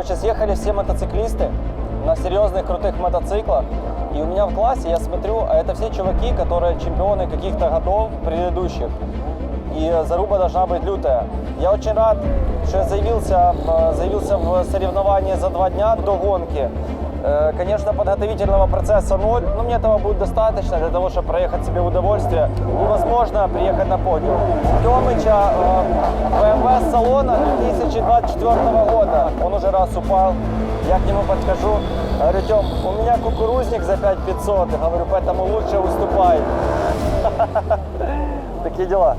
Короче, съехали все мотоциклисты на серьезных крутых мотоциклах. И у меня в классе, я смотрю, а это все чуваки, которые чемпионы каких-то годов предыдущих. И заруба должна быть лютая. Я очень рад, что я заявился, в- заявился в соревнования за два дня до гонки. Э, Конечно, подготовительного процесса ноль, но мне этого будет достаточно для того, чтобы проехать себе в удовольствие и, возможно, приехать на подиум. Тёмыча э, BMW с салона 2024 года. Он уже раз упал. Я к нему подхожу. Говорю, Тём, у меня кукурузник за 5500. Я говорю, поэтому лучше уступай. Такие дела.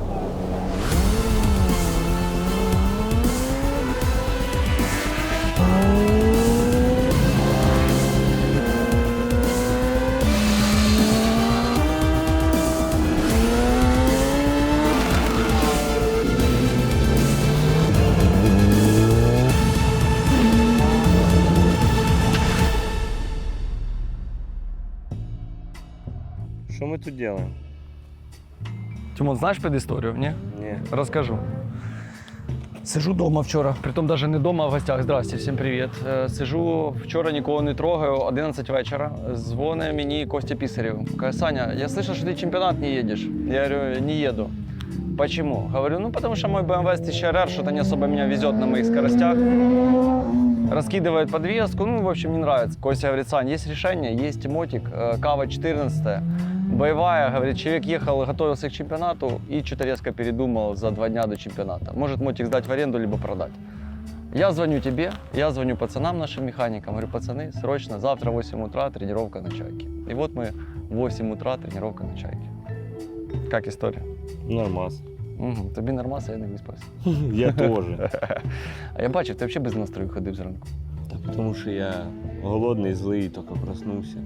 делаем? Тимон, знаєш предісторію? Ні? Не. Розкажу. Сижу вдома вчора, притом навіть не вдома, а в гостях. Здрасте, всім привіт. Е, Сижу вчора, нікого не трогаю, 11 вечора. Дзвонить мені Костя Писарев. Каже, Саня, я слышал, что ты в чемпионат не едешь. Я говорю, не еду. Почему? Говорю, ну потому что мой BMW с 1000 RR что-то не особо меня везет на моих скоростях. Раскидывает подвеску, ну, в общем, не нравится. Костя говорит, Сань, есть решение, есть мотик, э, Кава 14 боевая, говорит, человек ехал, готовился к чемпионату и что-то резко передумал за два дня до чемпионата. Может мотик сдать в аренду, либо продать. Я звоню тебе, я звоню пацанам, нашим механикам, говорю, пацаны, срочно, завтра в 8 утра тренировка на чайке. И вот мы в 8 утра тренировка на чайке. Как история? Нормас. Угу. Тобі нормаса, я не виспався. Я тоже. А я бачив, ти взагалі без настрою ходив зранку. Та тому що я голодний, злий, тільки проснувся.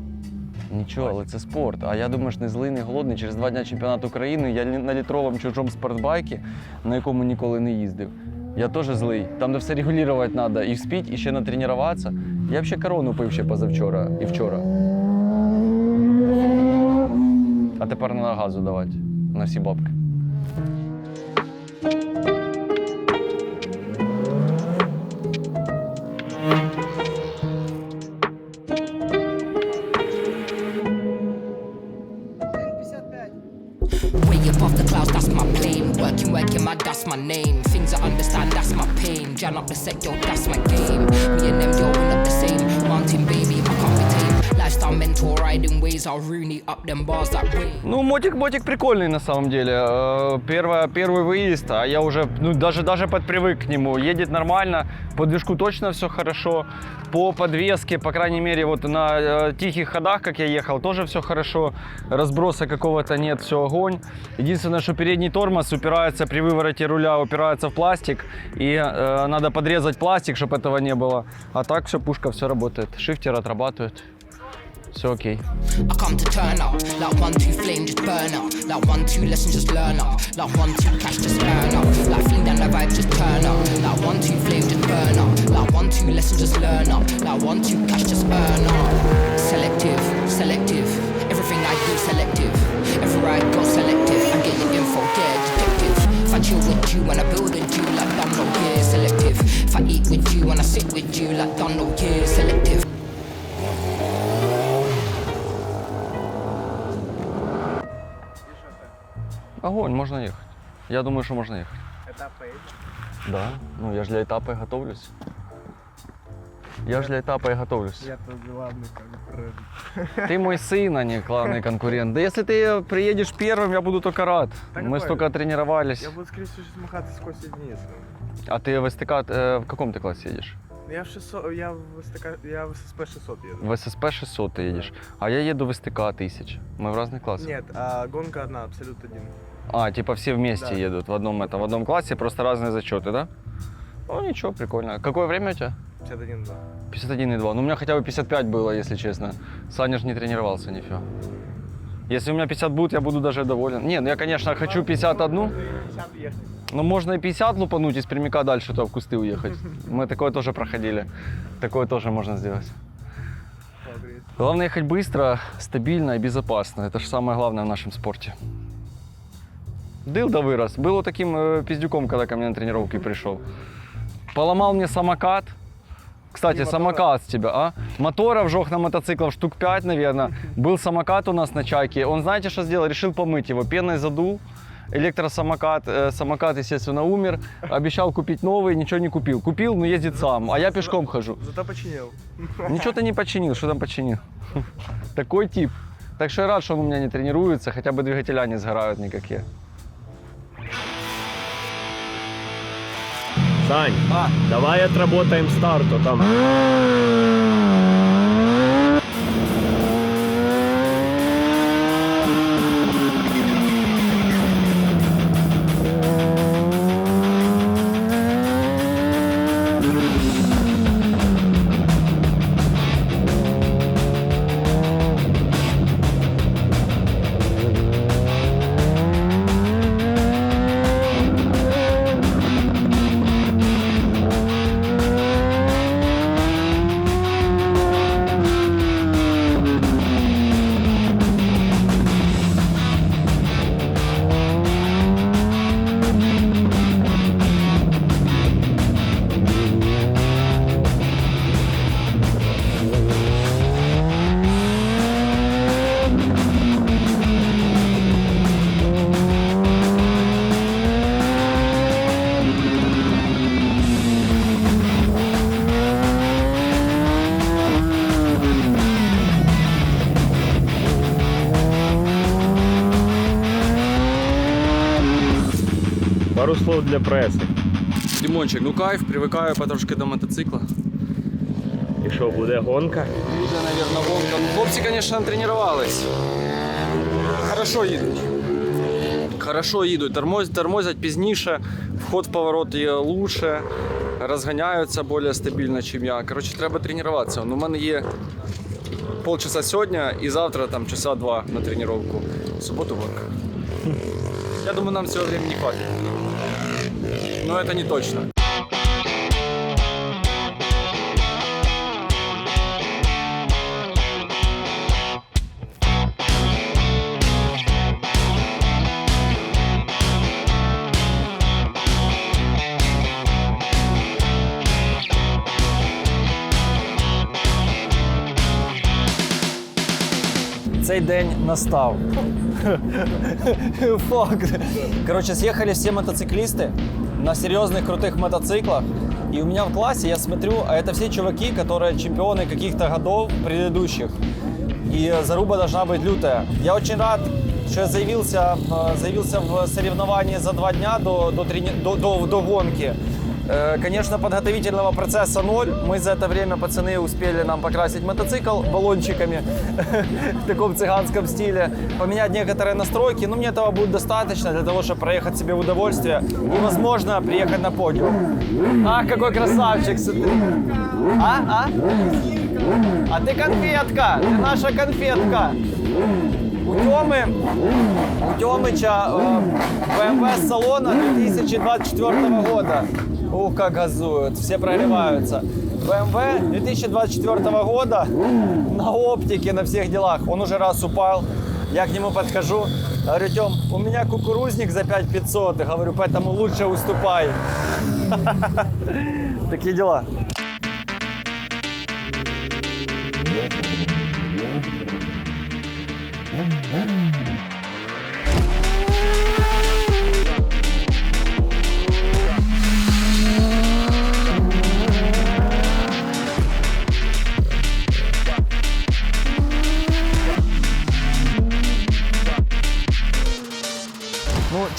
Нічого, але це спорт. А я думаю, що не злий, не голодний. Через два дня чемпіонат України я на літровому чужому спортбайкі, на якому ніколи не їздив. Я теж злий. Там, де все регулювати треба, і вспіть, і ще натренуватися. Я взагалі корону пив ще позавчора і вчора. А тепер треба газу давати на всі бабки. set your back. Ну, мотик, мотик прикольный на самом деле. Э, Первое, первый выезд, а я уже, ну, даже, даже подпривык к нему. Едет нормально, по движку точно все хорошо. По подвеске, по крайней мере, вот на э, тихих ходах, как я ехал, тоже все хорошо. Разброса какого-то нет, все огонь. Единственное, что передний тормоз упирается при вывороте руля, упирается в пластик. И э, надо подрезать пластик, чтобы этого не было. А так все, пушка, все работает. Шифтер отрабатывает. So okay. I come to turn up, like one two flame just burn up, like one two lessons just learn up, like one two cash just burn up, like fling down the vibe just turn up, like one two flame just burn up, like one two lessons just learn up, like one two cash just burn up. Selective, selective, everything I do selective, Every right go selective, I get the info, yeah, detective. If I chill with you when I build a you like done no yeah, selective. If I eat with you when I sit with you like done no yeah, selective. Огонь, можно ехать. Я думаю, что можно ехать. Этапы Да. Ну, я же для этапа и готовлюсь. Я же для этапа и готовлюсь. Я тут главный конкурент. Ты мой сын, а не главный конкурент. Да если ты приедешь первым, я буду только рад. Так Мы какой? столько тренировались. Я буду, скорее всего, сейчас махаться с Костей Денисовым. А ты в СТК, э, в каком ты классе едешь? Я в 600, я в, СТК, я в ССП 600 еду. В ССП 600 ты едешь, а я еду в СТК 1000. Мы в разных классах. Нет, а гонка одна, абсолют один. А, типа все вместе Да. едут в одном, это, в одном классе, просто разные зачеты, да? Ну ничего, прикольно. Какое время у тебя? 51 2. 51,2. Ну, у меня хотя бы 55 было, если честно. Саня же не тренировался нифига. Если у меня 50 будет, я буду даже доволен. Не, ну я, конечно, хочу 51. 50 ехать. Но можно и 50 лупануть, из прямика дальше туда в кусты уехать. Мы такое тоже проходили. Такое тоже можно сделать. Главное ехать быстро, стабильно и безопасно. Это же самое главное в нашем спорте. Дылда вырос. Был вот таким э, пиздюком, когда ко мне на тренировки пришел. Поломал мне самокат. Кстати, самокат с тебя, а? Моторов жёг на мотоциклов штук 5, наверное. Был самокат у нас на чайке. Он, знаете, что сделал? Решил помыть его. Пеной задул. Электросамокат, э, самокат, естественно, умер. Обещал купить новый, ничего не купил. Купил, но ездит сам, а я пешком хожу. Зато починив. Ничего ты не починил, что там починил? Такой тип. Так что я рад, что он у меня не тренируется, хотя бы двигателя не сгорают никакие. Сань, А. давай отработаем старт, а там. Пару для преси. Лимончик, ну кайф, привыкаю потрошки до мотоцикла. І що, буде гонка? Буде, наверное, гонка. Ну, хлопці, звісно, тренувались. Хорошо їдуть. Хорошо їдуть, тормозять, тормозять пізніше, вход в поворот є лучше, розганяються більш стабільно, ніж я. Коротше, треба тренуватися. Ну, у мене є полчаса сьогодні і завтра там часа два на тренування. В суботу гонка. Я думаю, нам цього времени хватит Но это не точно. Цей день настав. Факт. Короче, съехали все мотоциклисты на серьезных крутых мотоциклах. И у меня в классе, я смотрю, а это все чуваки, которые чемпионы каких-то годов предыдущих. И заруба должна быть лютая. Я очень рад, что я заявился, э, заявился в соревновании за два дня до, до, трени- до, до, до гонки. Э, Конечно, подготовительного процесса ноль. Мы за это время, пацаны, успели нам покрасить мотоцикл баллончиками в таком цыганском стиле, поменять некоторые настройки. Но мне этого будет достаточно для того, чтобы проехать себе в удовольствие и, возможно, приехать на подиум. А, какой красавчик, смотри. А, а? А ты конфетка, ты наша конфетка. У Тёмы, у Тёмыча э, BMW салона 2024 года. Ух, как газуют, все прогреваются. BMW 2024 года на оптике, на всех делах. Он уже раз упал. Я к нему подхожу, говорю, Тём, у меня кукурузник за 5500. Говорю, поэтому лучше уступай. Такие дела.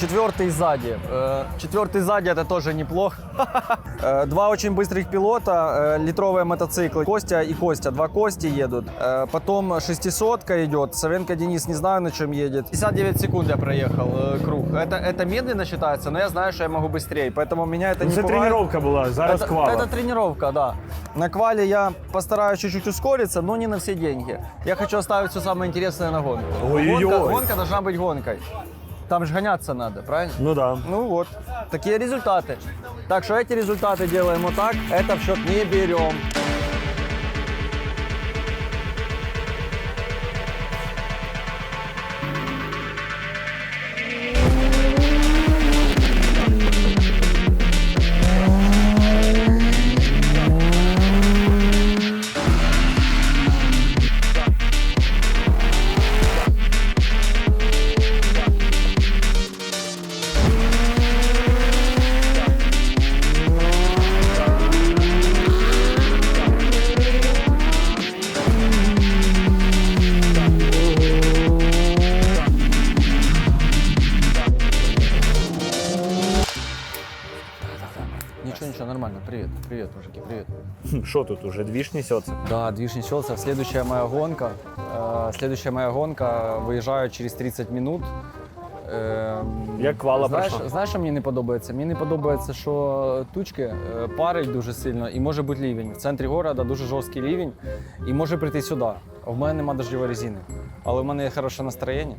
четвертый сзади. Э, Четвертый сзади это тоже неплохо. Э, Два очень быстрых пилота, э, литровые мотоциклы. Костя и Костя, два Кости едут. Э, Потом шестисотка идет. Савенко Денис не знаю, на чем едет. 59 секунд я проехал э, круг. Это, это медленно считается, но я знаю, что я могу быстрее. Поэтому меня это не Це пугает. тренування була, зараз это, квала. это тренировка, да. На квале я постараюсь чуть-чуть ускориться, но не на все деньги. Я хочу оставить все самое интересное на гонку. Ой-ой-ой. Гонка, гонка должна быть гонкой. Там же гоняться надо, правильно? Ну да. Ну вот, такие результаты. Так что эти результаты делаем вот так, это в счет не берем. Уже? Двіж несеться? Да, движ несется. Следующая моя гонка. Э, следующая моя гонка. Виїжджаю через 30 минут. Ем, Як квала знаєш, пройшла? знаєш, що мені не подобається? Мені не подобається, що тучки е, парить дуже сильно і може бути лівень. В центрі міста дуже жорсткий рівень і може прийти сюди. А в мене нема дождьової резини. Але в мене є хороше настроєння.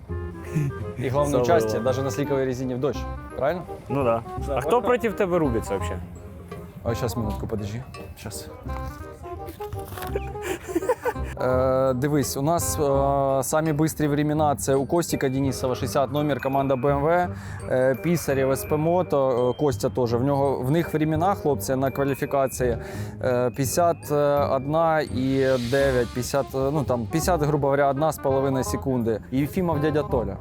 І головне участь навіть на сліковій резині в дощ. Правильно? Ну да. А хто проти тебе рубиться взагалі? А сейчас минутку, подожди. Сейчас. Е, дивись, у нас е, самі бистрі времена це у Костіка Денисова 60 номер, команда BMW, е, Пісарєв, СП Мото, е, Костя теж. В, нього, в них времена, хлопці, на кваліфікації е, 51 і 9, 50, е, ну там 50, грубо говоря, 1,5 секунди. І Єфімов дядя Толя.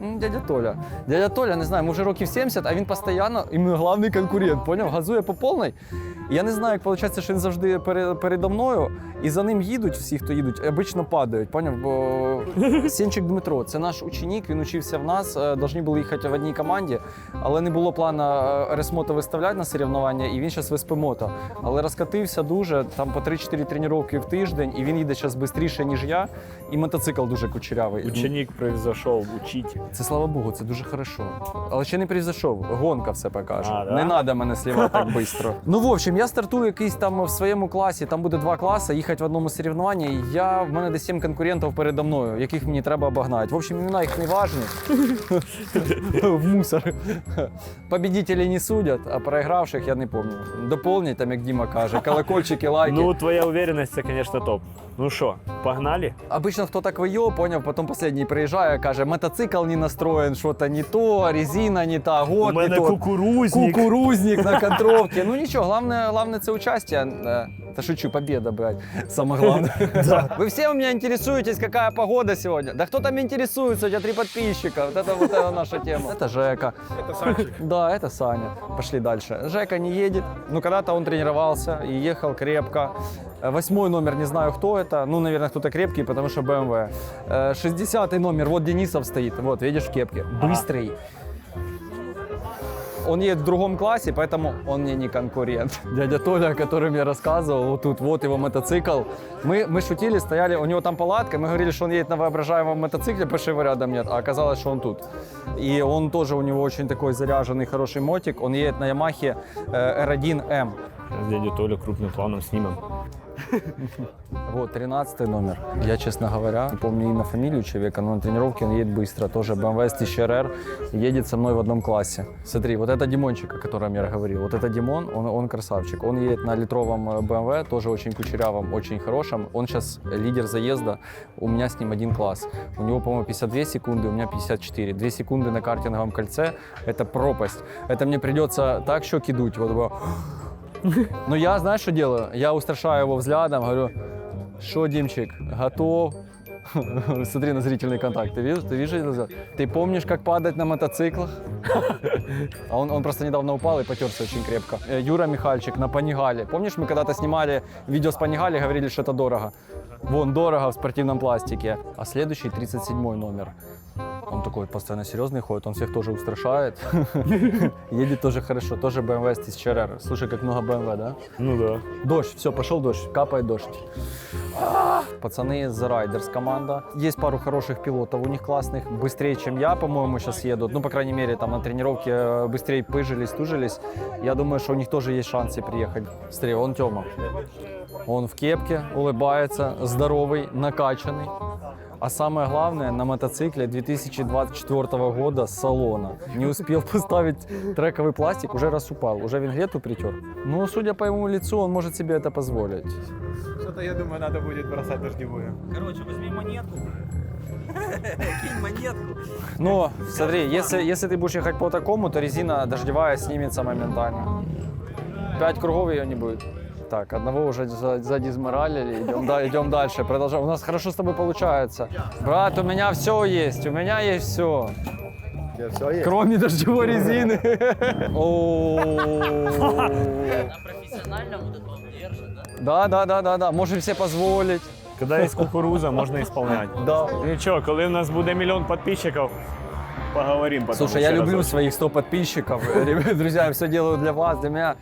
Ну, Дядя Толя. Дядя Толя, не знаю, може років 70, а він постійно іменно головний конкурент, поняв? Газує по повній. І я не знаю, як виходить, що він завжди пере- передо мною, і за ним їдуть всі, хто їдуть, і обично падають, поняв? Бо Сінчик Дмитро, це наш ученик, він учився в нас, е, должні були їхати в одній команді, але не було плану е, Ресмото виставляти на соревнування, і він зараз в СПМото. Але розкатився дуже, там по 3-4 тренування в тиждень, і він їде зараз швидше, ніж я, і мотоцикл дуже кучерявий. Ученик превзошов, учіть. Це слава Богу, це дуже хорошо. Але ще не прийшов. Гонка все покаже. А, да? Не треба мене слівати так швидко. Ну, в общем, я стартую якийсь там в своєму класі, там буде два класи, їхати в одному соревнованні. Я, в мене десь сім конкурентів передо мною, яких мені треба обогнати. В общем, імена їх не важні. в мусор. Победителей не судять, а проігравших я не пам'ятаю. Доповнять, там, як Діма каже, колокольчики, лайки. Ну, твоя уверенность, це, звісно, топ. Ну що, погнали? Обычно кто так вийо, поняв, потом последний приїжджає, каже, мотоцикл не настроєн, що-то не то, резина не та, У год не мене тот. кукурузник. Кукурузник на контровке. Ну ничего, главное, главное це участие. Э, Да шучу, победа, блядь. Самое главное. Вы все у меня интересуетесь, какая погода сегодня. Да кто там интересуется, у тебя три подписчика. Вот это вот это наша тема. Это Жека. Это Санчик. Да, это Саня. Пошли дальше. Жека не едет. Ну, когда-то он тренировался и ехал крепко. Э, Восьмой номер, не знаю, кто это. Ну, наверное, кто-то крепкий, потому что BMW. Э, Шестидесятый номер, вот Денисов стоит. Вот, видишь, в кепке. Быстрый. Он едет в другом классе, поэтому он мне не конкурент. Дядя Толя, о котором я рассказывал, вот тут вот его мотоцикл. Мы, мы шутили, стояли, у него там палатка, мы говорили, что он едет на воображаемом мотоцикле, потому что его рядом нет, а оказалось, что он тут. И он тоже, у него очень такой заряженный, хороший мотик. Он едет на Ямахе э, R1M. З дядю Толю крупним планом знімем. Вот, 13 номер. Я, честно говоря, не помню имя, фамилию человека, но на тренировке он едет быстро. Тоже BMW S1000RR едет со мной в одном классе. Смотри, вот это Димончик, о котором я говорил. Вот это Димон, он, он красавчик. Он едет на литровом э, BMW, тоже очень кучерявом, очень хорошем. Он сейчас лидер заезда. У меня с ним один класс. У него, по-моему, 52 секунды, у меня 54. 2 секунды на картинговом кольце – это пропасть. Это мне придется так щеки дуть. Вот, вот. Ну я, знаешь, что делаю? Я устрашаю его взглядом, говорю, что, Димчик, готов? Смотри на зрительный контакт. Ты видишь, ты видишь? Ты помнишь, как падать на мотоциклах? А он, он просто недавно упал и потерся очень крепко. Э, Юра Михальчик на Панигале. Помнишь, мы когда-то снимали видео с Панигали, говорили, что это дорого. Вон, дорого в спортивном пластике. А следующий 37 номер. Он такой постоянно серьезный ходит, он всех тоже устрашает. Едет тоже хорошо, тоже BMW с 1000RR. Слушай, как много BMW, да? Ну да. Дождь, все, пошел дождь, капает дождь. Пацаны из Riders команда. Есть пару хороших пилотов, у них классных, быстрее, чем я, по-моему, сейчас едут. Ну, по крайней мере, там на тренировке э, быстрее пыжились, тужились. Я думаю, что у них тоже есть шансы приехать. Смотри, он Тёма. Он в кепке, улыбается, здоровый, накачанный. А самое главное, на мотоцикле 2024 года салона. Не успел поставить трековый пластик, уже раз упал, уже вингрету притер. Ну, судя по ему лицу, он может себе это позволить. Что-то, я думаю, надо будет бросать дождевую. Но смотри, если, если ты будешь ехать по такому, то резина дождевая снимется моментально. Пять кругов ее не будет. Так, одного уже за- задизморалили, идем, да, идем дальше, продолжаем. У нас хорошо с тобой получается. Брат, у меня все есть, у меня есть все. все есть? Кроме дождевой резины. О. профессионально вот это он держит, да? Да, да, да, да, да. Можем себе позволить. Коли є кукуруза, можна ісполняти. Да. Нічого, коли в нас буде мільйон підписчиків, поговоримо потім. Слушай, я ще люблю разочек. своих 100 подписчиков. Ребят, Друзья, я все делаю для вас, для меня.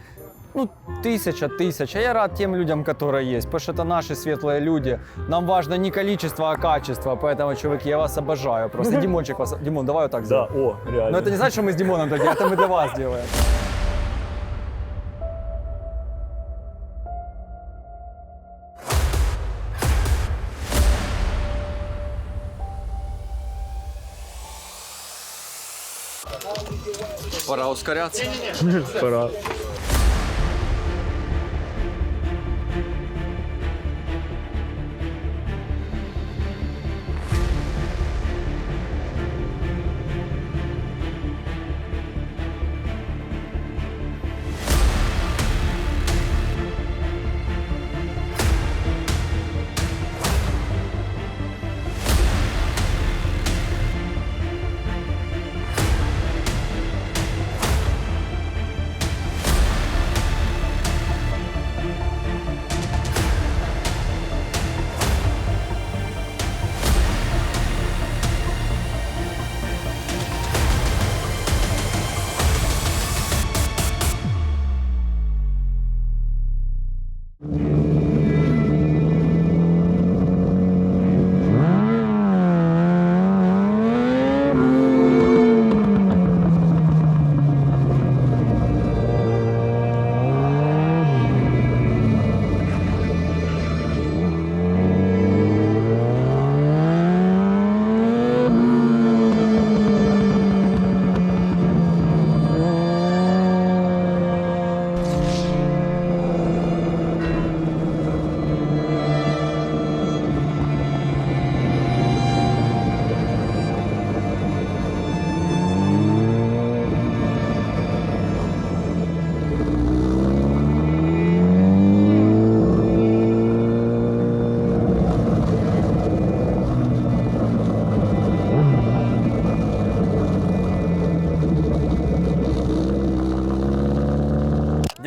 ну, тысяча, тысяча. Я рад тем людям, которые есть, потому что это наши светлые люди. Нам важно не количество, а качество. Поэтому, чуваки, я вас обожаю. Просто Димончик вас... Димон, давай вот так Да, сделаем. о, реально. Но это не значит, что мы с Димоном так делаем, это мы для вас делаем. Пора ускоряться. Пора.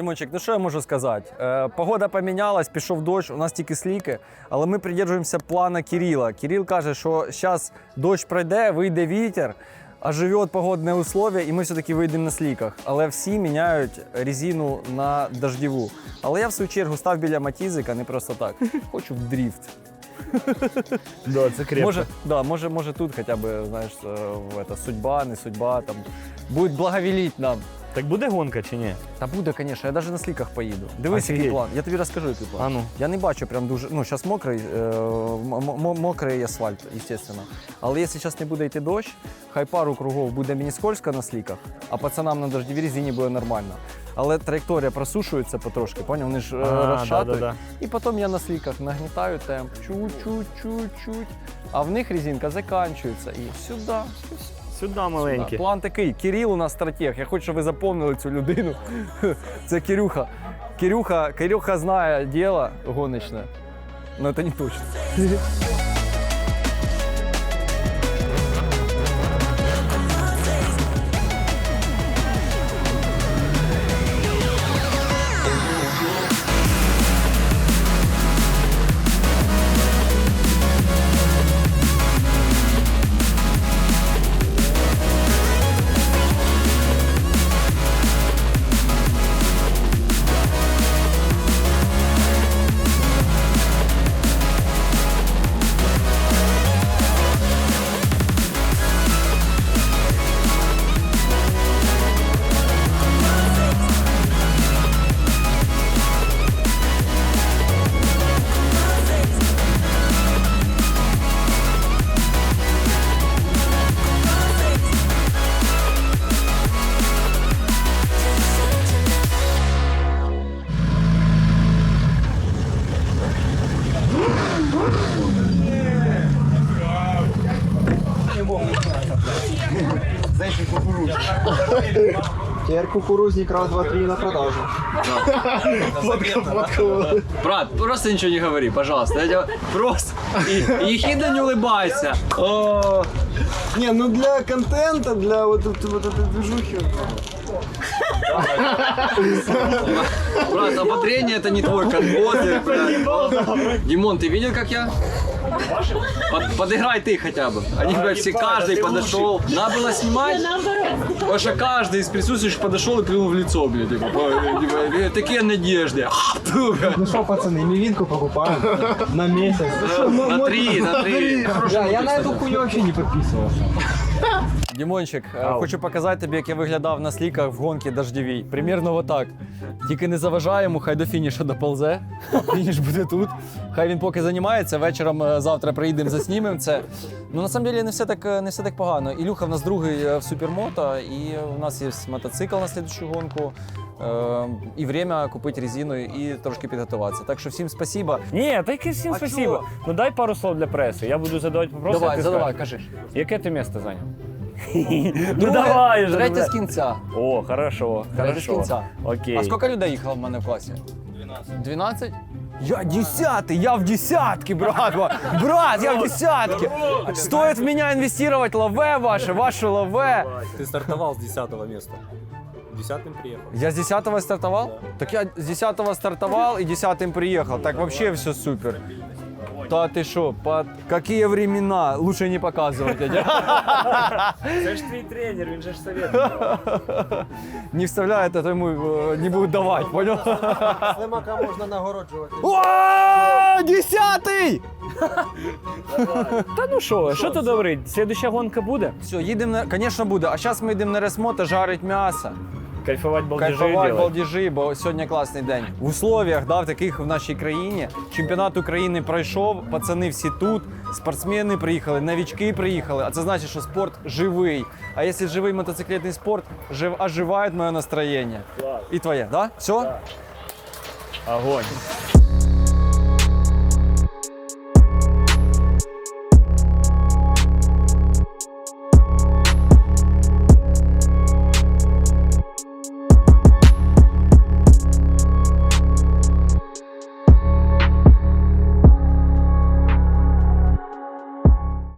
Дімончик, ну що я можу сказати? Е, погода помінялась, пішов дощ, у нас тільки сліки, але ми придержуємося плана Кирила. Кирил каже, що зараз дощ пройде, вийде вітер, оживе погодне условия, і ми все-таки вийдемо на сліках. Але всі міняють резину на дождіву. Але я в свою чергу став біля Матізика не просто так. Хочу в дріфт. Да, це крепко. Може, да, може, може тут хоча б, знаєш, е, в это, судьба, не судьба, там, буде благовіліть нам. Так буде гонка чи ні? Та буде, звісно, я навіть на сліках поїду. Дивись, який Офігеть. план. Я тобі розкажу, який план. А ну. Я не бачу прям дуже. Ну, зараз мокрий, е, м- м- мокрий асфальт, звісно. Але якщо зараз не буде йти дощ, хай пару кругов буде мені скользко на сліках, а пацанам на дождівій резині буде нормально. Але траєкторія просушується потрошки, поняв? Вони ж е, А, розшатують. да-да-да. І потім я на сліках нагнітаю темп, чуть-чуть, чуть-чуть. А в них резинка закінчується. І сюди. і все. Сюди маленький. План такий. Кирил у нас стратег. Я хочу, щоб ви запомнили цю людину. Це Кирюха. Кирюха, Кирюха знає діло гоночне. Но це не точно. Теперь кукурузник раз, два, три на продажу. Брат, просто ничего не говори, пожалуйста. Я просто и, ехидно не улыбайся. О, Не, ну для контента, для вот, этой- вот этой движухи. брат, ободрение это не твой конвоз. Димон, ты видел, как я Под, подыграй ты хотя бы. Они говорят, все, каждый подошел. Надо было снимать. Потому что каждый из присутствующих подошел и плюнул в лицо, блядь. Типа, по- типа, э, такие надежды. Ну что, пацаны, мивинку покупаем на месяц. На три, на три. я на эту хуйню вообще не подписывался. Дімончик, е, хочу показати тобі, як я виглядав на сліках в гонці дождєвій. Примірно отак. Тільки не заважай йому, хай до фінішу доползе. Фініш буде тут. Хай він поки займається. Вечором е, завтра приїдемо, заснімемо це. Ну на самом деле не все так е, не все так погано. Ілюха в нас другий в супермото, і у нас є мотоцикл на слідчу гонку. І время купити резину і трошки підготуватися. Так що всім спасибо. Ні, так і всім А спасибо. чого? Ну дай пару слов для преси. Я буду задавати вопроси. давай, задавай, кажи. Яке ти місце зайняв? Друге, ну давай вже. Третє бля. з кінця. О, хорошо, Третє з хорошо. кінця. Окей. А сколько людей їхало в мене в класі? 12. 12? Я десятый, я в десятке, брат. ва- Брат, я в десятке. Стоит в меня инвестировать лаве ваше, ваше лаве. Ты стартовал с 10 места. Десятым приехал. Я с 10 стартовал? Так я с 10 стартовал и 10 приехал. Так вообще все супер. Да ты шо, под какие времена? Лучше не показывать. Це ж твій тренер, він же ж совет. Не вставляет, это ему э, не будут давать, понял? Слимака можна нагороджувати. О, десятый! Та ну що, що ти добрий? Слідуща гонка буде? Все, їдемо на, звісно, буде. А зараз ми йдемо на ресмота жарить м'ясо. Кайфувати балдіжі. Кайфувати делать. балдежі, бо сьогодні класний день. В условиях, да, в таких в нашій країні. Чемпіонат України пройшов, пацани всі тут, спортсмени приїхали, новички приїхали. А це значить, що спорт живий. А якщо живий мотоциклетний спорт, жив, оживає моє настроєння. І твоє, да? Все? Огонь.